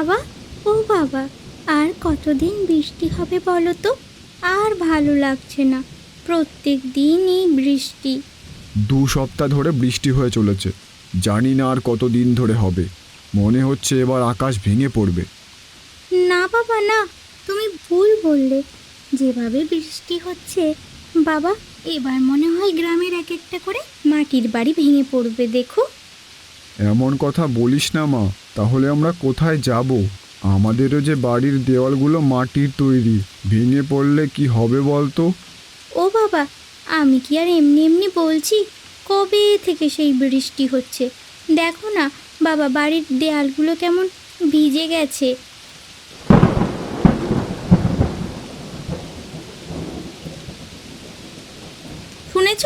বাবা ও বাবা আর কতদিন বৃষ্টি হবে বলো তো? আর ভালো লাগছে না। প্রত্যেক দিনই বৃষ্টি। দু সপ্তাহ ধরে বৃষ্টি হয়ে চলেছে। জানি না আর কতদিন ধরে হবে। মনে হচ্ছে এবার আকাশ ভেঙে পড়বে। না বাবা না। তুমি ভুল বললে। যেভাবে বৃষ্টি হচ্ছে বাবা এবার মনে হয় গ্রামের এক একটা করে মাটির বাড়ি ভেঙে পড়বে দেখো। এমন কথা বলিস না মা। তাহলে আমরা কোথায় যাব? আমাদেরও যে বাড়ির দেওয়ালগুলো মাটির তৈরি, ভেঙে পড়লে কি হবে বলতো? ও বাবা, আমি কি আর এমনি এমনি বলছি? কবে থেকে সেই বৃষ্টি হচ্ছে? দেখো না, বাবা বাড়ির দেয়ালগুলো কেমন ভিজে গেছে। শুনেছ?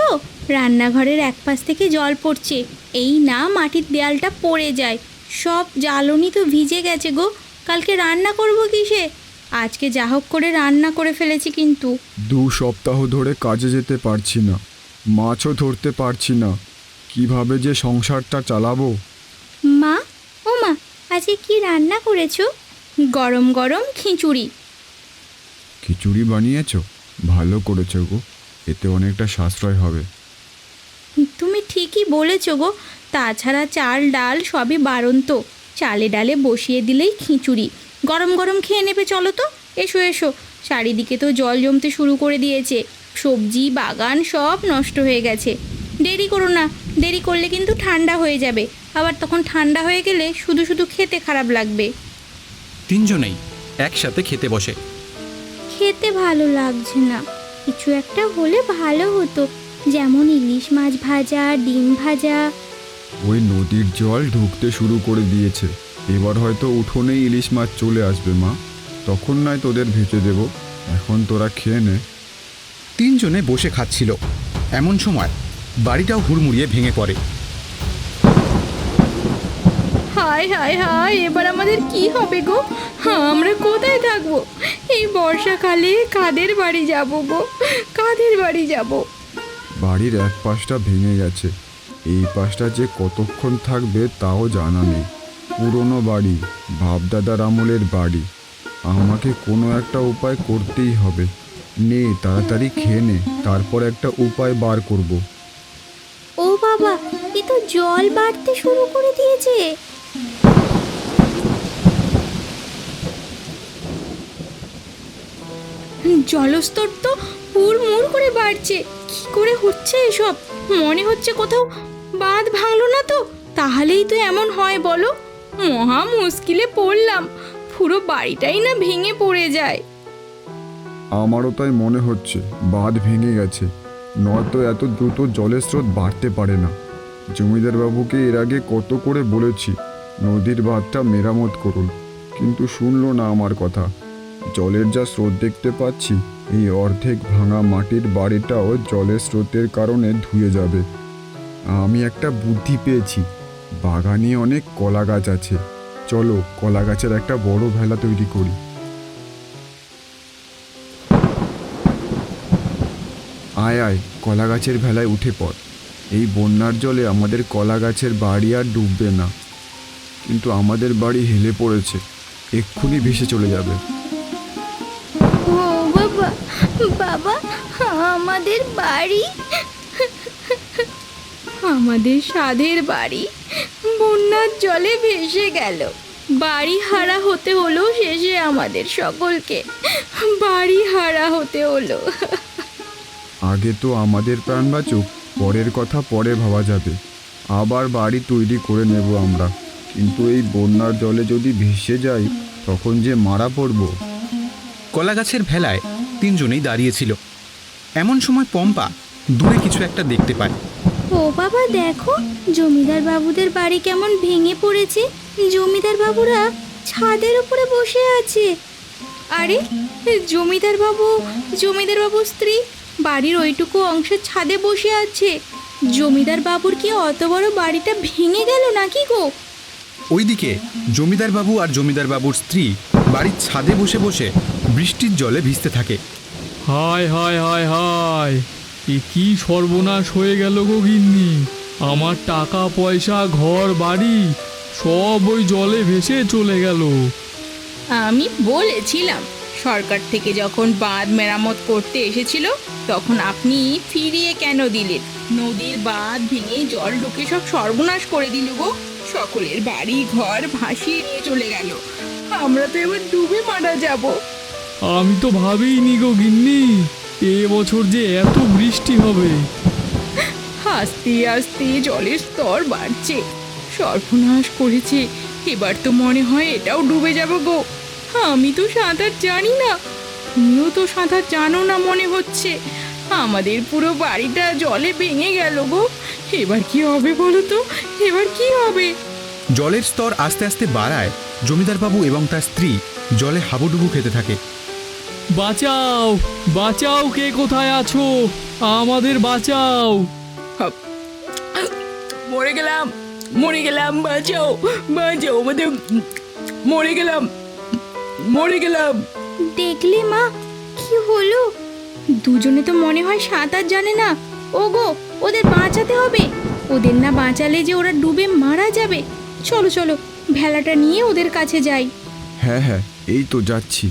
রান্নাঘরের এক পাশ থেকে জল পড়ছে। এই না মাটির দেয়ালটা পড়ে যায়। সব জ্বালনি তো ভিজে গেছে গো। কালকে রান্না করব কিসে? আজকে যা হোক করে রান্না করে ফেলেছি কিন্তু। দু সপ্তাহ ধরে কাজে যেতে পারছি না মাছও ধরতে পারছি না। কীভাবে যে সংসারটা চালাবো? মা ও মা আজকে কি রান্না করেছ? গরম গরম খিচুড়ি। খিচুড়ি বানিয়েছো? ভালো করেছ গো এতে অনেকটা সাশ্রয় হবে। ঠিকই বলেছ গো। তাছাড়া চাল ডাল সবই বারন্ত চালে ডালে বসিয়ে দিলেই খিচুড়ি। গরম গরম খেয়ে নেবে চলো তো। এসো এসো। চারিদিকে তো জল জমতে শুরু করে দিয়েছে। সবজি বাগান সব নষ্ট হয়ে গেছে। দেরি করো না। দেরি করলে কিন্তু ঠান্ডা হয়ে যাবে। আবার তখন ঠান্ডা হয়ে গেলে শুধু শুধু খেতে খারাপ লাগবে। তিনজনেই একসাথে খেতে বসে। খেতে ভালো লাগছে না। কিছু একটা হলে ভালো হতো। যেমন ইলিশ মাছ ভাজা ডিম ভাজা। ওই নদীর জল ঢুকতে শুরু করে দিয়েছে। এবার হয়তো উঠোনেই ইলিশ মাছ চলে আসবে মা। তখন নয় তোদের ভেজে দেব। এখন তোরা খেয়ে নে। তিনজনে বসে খাচ্ছিল। এমন সময় বাড়িটাও হুড়মুড়িয়ে ভেঙে পড়ে। হায় হায় হায় এবার আমাদের কি হবে গো? হ্যাঁ আমরা কোথায় থাকব? এই বর্ষাকালে কাদের বাড়ি যাব গো? কাদের বাড়ি যাব? বাড়ির এক পাশটা ভেঙে গেছে। এই পাশটা যে কতক্ষণ থাকবে তাও জানা নেই। পুরনো বাড়ি বাপদাদার আমলের বাড়ি। আমাকে কোনো একটা উপায় করতেই হবে। নে তাড়াতাড়ি খেয়ে নে তারপর একটা উপায় বার করব। ও বাবা এ তো জল বাড়তে শুরু করে দিয়েছে। জলস্তর তো হুড়মুড় করে বাড়ছে। কি করে হচ্ছে এসব? মনে হচ্ছে কোথাও বাঁধ ভাঙলো না তো। তাহলেই তো এমন হয় বলো। মহা মুশকিলে পড়লাম। পুরো বাড়িটাই না ভেঙে পড়ে যায়। আমারও তাই মনে হচ্ছে, বাঁধ ভেঙে গেছে। নয়তো এত দ্রুত জলের স্রোত বাড়তে পারে না। জমিদার বাবুকে এর আগে কত করে বলেছি, নদীর বাঁধটা মেরামত করুন। কিন্তু শুনলো না আমার কথা। জলের যা স্রোত দেখতে পাচ্ছি, এই অর্ধেক ভাঙা মাটির বাড়িটাও জলের স্রোতের কারণে ধুয়ে যাবে। আমি একটা বুদ্ধি পেয়েছি, বাগানে অনেক কলা গাছ আছে। চলো, কলা গাছের একটা বড় ভেলা তৈরি করি। আয় আয়, কলা গাছের ভেলায় উঠে পড়। এই বন্যার জলে আমাদের কলা গাছের বাড়ি আর ডুববে না। কিন্তু আমাদের বাড়ি হেলে পড়েছে, এক্ষুনি ভেসে চলে যাবে। বাবা আমাদের বাড়ি। আমাদের সাধের বাড়ি। বন্যার জলে ভেসে গেল। বাড়ি হারা হতে হলো শেষে আমাদের সকলকে। বাড়ি হারা হতে হলো। আগে তো আমাদের প্রাণ বাঁচুক পরের কথা পরে ভাবা যাবে। আবার বাড়ি তৈরি করে নেব আমরা। কিন্তু এই বন্যার জলে যদি ভেসে যাই তখন যে মারা পড়ব। কলা গাছের ভেলায় তিনজনেই দাঁড়িয়েছিল। এমন সময় পম্পা দূরে কিছু একটা দেখতে পায়। ও বাবা দেখো জমিদার বাবুদের বাড়ি কেমন ভেঙে পড়েছে। জমিদার বাবুরা ছাদের উপরে বসে আছে। আরে জমিদার বাবু জমিদার বাবুর স্ত্রী বাড়ির ওইটুকু অংশের ছাদে বসে আছে। জমিদার বাবুর কি অত বড় বাড়িটা ভেঙে গেল নাকি গো? ওইদিকে জমিদার বাবু আর জমিদার বাবুর স্ত্রী বাড়ির ছাদে বসে বসে বৃষ্টির জলে ভিজতে থাকে। হায় হায় হায় হায় এ কি সর্বনাশ হয়ে গেল গো গিন্নি। আমার টাকা পয়সা ঘর বাড়ি সব ওই জলে ভেসে চলে গেল। আমি বলেছিলাম সরকার থেকে যখন বাঁধ মেরামত করতে এসেছিল তখন আপনি ফিরিয়ে কেন দিলেন? নদীর বাঁধ ভেঙে জল ঢুকে সব সর্বনাশ করে দিল গো। সকলের বাড়ি ঘর ভাসিয়ে নিয়ে চলে গেল। আমরা তো এবার ডুবে মারা যাব। আমি তো ভাবিনি গো গিন্নি এ বছর যে এত বৃষ্টি হবে। আস্তে আস্তে জলের স্তর বাড়ছে। সর্বনাশ করেছে। এবার তো মনে হয় এটাও ডুবে যাব গো। আমি তো সাঁতার জানি না। তুমিও তো সাঁতার জানো না মনে হচ্ছে। আমাদের পুরো বাড়িটা জলে ভেঙে গেল গো। এবার কি হবে বলো তো? এবার কি হবে? জলের স্তর আস্তে আস্তে বাড়ায় জমিদার বাবু এবং তার স্ত্রী জলে হাবুডুবু খেতে থাকে। বাঁচাও বাঁচাও কে কোথায় আছো? আমাদের বাঁচাও। মরে গেলাম মরে গেলাম বাঁচাও বাঁচাও আমাদের মরে গেলাম মরে গেলাম। দেখলে মা কি হলো? দুজনে তো মনে হয় সাঁতার জানে না। ওগো ওদের বাঁচাতে হবে। ওদের না বাঁচালে যে ওরা ডুবে মারা যাবে। চলো চলো ভেলাটা নিয়ে ওদের কাছে যাই। হ্যাঁ হ্যাঁ এই তো যাচ্ছি।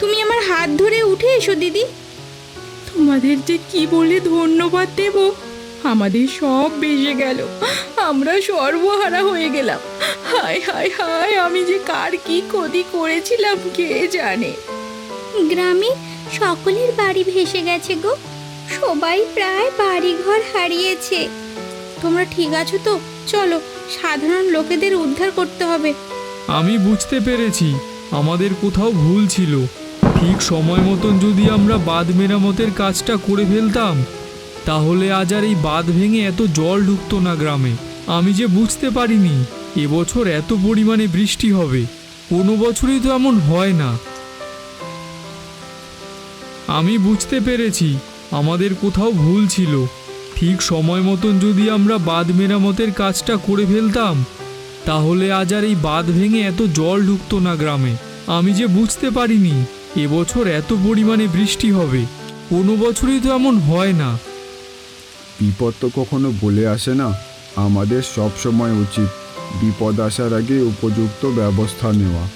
তুমি আমার হাত ধরে উঠে এসো দিদি। তোমাদের যে কি বলে ধন্যবাদ দেব আমাদের সব বেজে গেল। আমরা সর্বহারা হয়ে গেলাম। হায় হায় হায় আমি যে কার কি ক্ষতি করেছিলাম কে জানে? গ্রামে সকলের বাড়ি ভেসে গেছে গো। সবাই প্রায় বাড়িঘর হারিয়েছে। তোমরা ঠিক আছো তো? চলো সাধারণ লোকেদের উদ্ধার করতে হবে। আমি বুঝতে পেরেছি। আমাদের কোথাও ভুল ছিল। ঠিক সময় মতন যদি আমরা বাঁধ মেরামতের কাজটা করে ফেলতাম, তাহলে আজ আর এই বাঁধ ভেঙে এত জল ঢুকতো না গ্রামে। আমি যে বুঝতে পারিনি এবছর এত পরিমাণে বৃষ্টি হবে, কোনো বছরই তো এমন হয় না। আমি বুঝতে পেরেছি, আমাদের কোথাও ভুল ছিল। ঠিক সময় মতন যদি আমরা বাঁধ মেরামতের কাজটা করে ফেলতাম, তাহলে আজ আর এই বাঁধ ভেঙে এত জল ঢুকতো না গ্রামে। আমি যে বুঝতে পারিনি এবছর এত পরিমাণে বৃষ্টি হবে। কোনো বছরই তো এমন হয় না। বিপদ তো কখনো বলে আসে না। আমাদের সব সময় উচিত বিপদ আসার আগে উপযুক্ত ব্যবস্থা নেওয়া।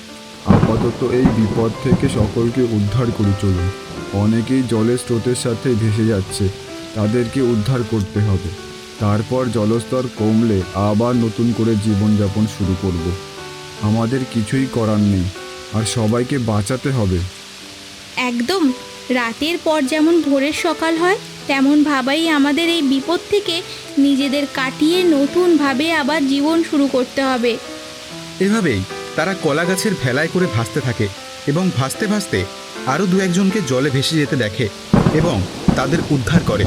আপাতত এই বিপদ থেকে সকলকে উদ্ধার করে চলুন। অনেকেই জলের স্রোতের সাথে ভেসে যাচ্ছে। তাদেরকে উদ্ধার করতে হবে। তারপর জলস্তর কমলে আবার নতুন করে জীবনযাপন শুরু করব। আমাদের কিছুই করার নেই। আর সবাইকে বাঁচাতে হবে। একদম। রাতের পর যেমন ভোরের সকাল হয় তেমন ভাবাই আমাদের এই বিপদ থেকে নিজেদের কাটিয়ে নতুনভাবে আবার জীবন শুরু করতে হবে। এভাবেই তারা কলা গাছের ভেলায় করে ভাসতে থাকে এবং ভাসতে ভাসতে আরও দু একজনকে জলে ভেসে যেতে দেখে এবং তাদের উদ্ধার করে।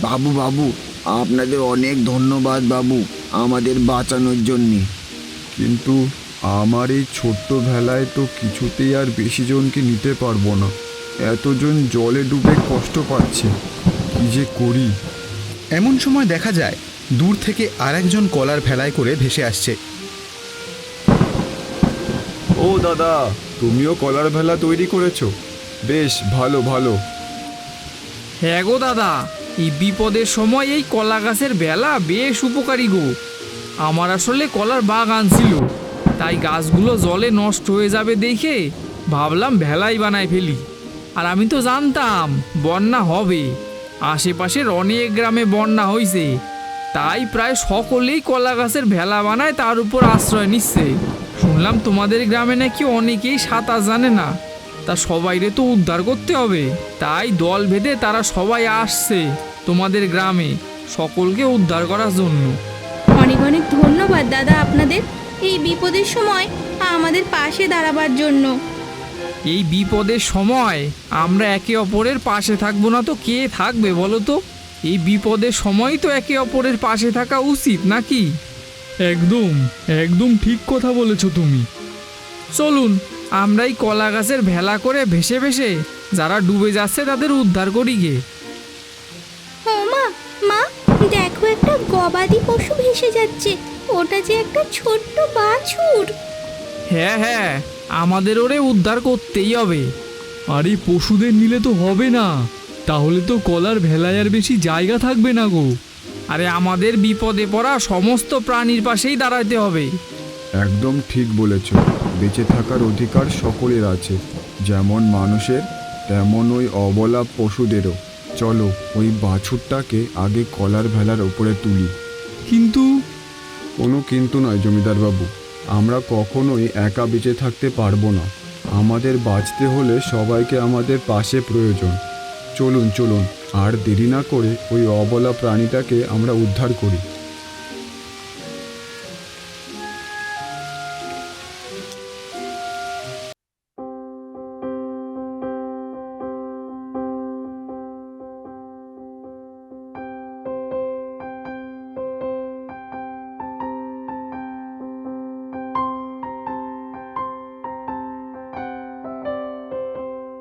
বাবু বাবু আপনাদের অনেক ধন্যবাদ বাবু আমাদের বাঁচানোর জন্যে। কিন্তু আমার এই ছোট্ট ভেলায় তো কিছুতেই আর বেশি জনকে নিতে পারব না। এতজন জলে ডুবে কষ্ট পাচ্ছে। কি যে করি? এমন সময় দেখা যায় দূর থেকে আর একজন কলার ভেলায় করে ভেসে আসছে। ও দাদা তুমিও কলার ভেলা তৈরি করেছ? বেশ ভালো ভালো। হ্যাঁ গো দাদা এই বিপদের সময় এই কলা গাছের বেলা বেশ উপকারী গো। আমার আসলে কলার বাগান ছিল। তাই গাছগুলো জলে নষ্ট হয়ে যাবে দেখে ভাবলাম ভেলাই বানায় ফেলি। আর আমি তো জানতাম বন্যা হবে। আশেপাশের অনেক গ্রামে বন্যা হয়েছে তাই প্রায় সকলেই কলা গাছের ভেলা বানায় তার উপর আশ্রয় নিচ্ছে। শুনলাম তোমাদের গ্রামে নাকি অনেকেই সাঁতার জানে না। তা সবাইরে তো উদ্ধার করতে হবে। তাই দল ভেদে তারা সবাই আসছে তোমাদের গ্রামে সকলকে উদ্ধার করার জন্য। অনেক অনেক ধন্যবাদ দাদা আপনাদের। এই বিপদের সময় আমাদের পাশে দাঁড়াবার জন্য। এই বিপদের সময় আমরা একে অপরের পাশে থাকব না তো কে থাকবে বলো তো? এই বিপদের সময় তো একে অপরের পাশে থাকা উচিত নাকি? একদম একদম ঠিক কথা বলেছ তুমি। চলুন আমরা এই কলা গাছের ভেলা করে ভেসে ভেসে যারা ডুবে যাচ্ছে তাদের উদ্ধার করি গে। গবাদি পশু ভেসে যাচ্ছে। ওটা যে একটা ছোট্ট বাছুর। হ্যাঁ হ্যাঁ আমাদের ওরে উদ্ধার করতেই হবে। আর এই পশুদের নিলে তো হবে না। তাহলে তো কলার ভেলায় আর বেশি জায়গা থাকবে না গো। আরে আমাদের বিপদে পড়া সমস্ত প্রাণীর পাশেই দাঁড়াতে হবে। একদম ঠিক বলেছ। বেঁচে থাকার অধিকার সকলের আছে। যেমন মানুষের তেমন ওই অবলা পশুদেরও। চলো, ওই বাছুরটাকে আগে কলার ভেলার ওপরে তুলি। কিন্তু? কোনো কিন্তু নয়, জমিদারবাবু। আমরা কখনোই একা বেঁচে থাকতে পারব না। আমাদের বাঁচতে হলে সবাইকে আমাদের পাশে প্রয়োজন। চলুন চলুন, আর দেরি না করে ওই অবলা প্রাণীটাকে আমরা উদ্ধার করি।